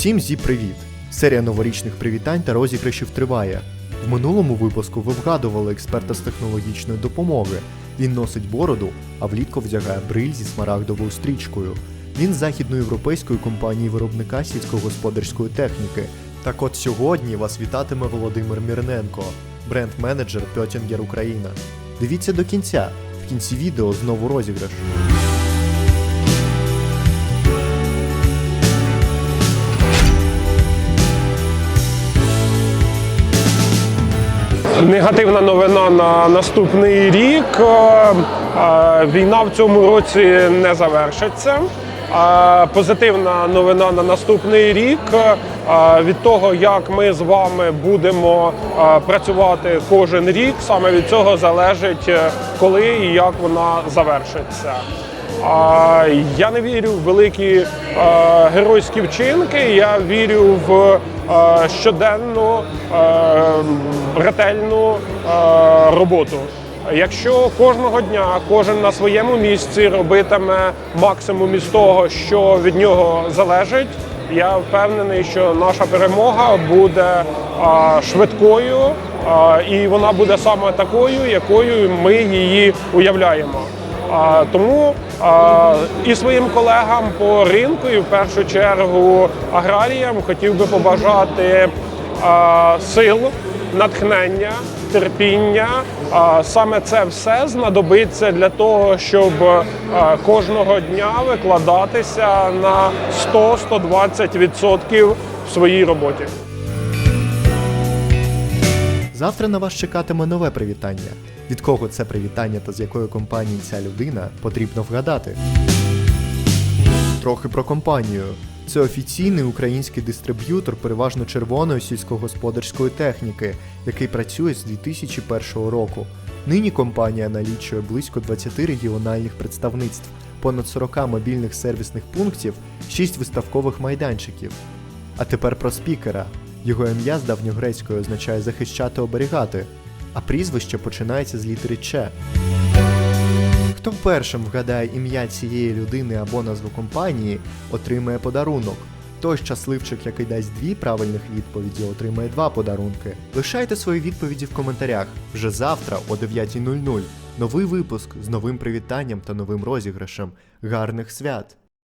Усім зі привіт! Серія новорічних привітань та розіграшів триває. В минулому випуску ви вгадували експерта з технологічної допомоги. Він носить бороду, а влітку вдягає бриль зі смарагдовою стрічкою. Він з західноєвропейської компанії виробника сільськогосподарської техніки. Так от сьогодні вас вітатиме Володимир Мірненко, бренд-менеджер Пьотінгер Україна. Дивіться до кінця. В кінці відео знову розіграш. Негативна новина на наступний рік. Е, е, Війна в цьому році не завершиться. Е, Позитивна новина на наступний рік від того, як ми з вами будемо працювати кожен рік. Саме від цього залежить, коли і як вона завершиться. А, Я не вірю в великі е, геройські вчинки. Я вірю в е, щоденну е, ретельну роботу. Якщо кожного дня кожен на своєму місці робитиме максимум із того, що від нього залежить, я впевнений, що наша перемога буде швидкою, і вона буде саме такою, якою ми її уявляємо. Тому і своїм колегам по ринку, і в першу чергу аграріям хотів би побажати сил, натхнення, терпіння. Саме це все знадобиться для того, щоб кожного дня викладатися на 100-120% в своїй роботі. Завтра на вас чекатиме нове привітання. Від кого це привітання та з якої компанії ця людина потрібно вгадати. Трохи про компанію. Це офіційний український дистриб'ютор переважно червоної сільськогосподарської техніки, який працює з 2001 року. Нині компанія налічує близько 20 регіональних представництв, понад 40 мобільних сервісних пунктів, 6 виставкових майданчиків. А тепер про спікера. Його ім'я з давньогрецької означає захищати оберігати, а прізвище починається з літери Ч. Хто першим вгадає ім'я цієї людини або назву компанії, отримає подарунок. Той щасливчик, який дасть дві правильних відповіді, отримає два подарунки. Лишайте свої відповіді в коментарях вже завтра о 9.00. Новий випуск з новим привітанням та новим розіграшем. Гарних свят!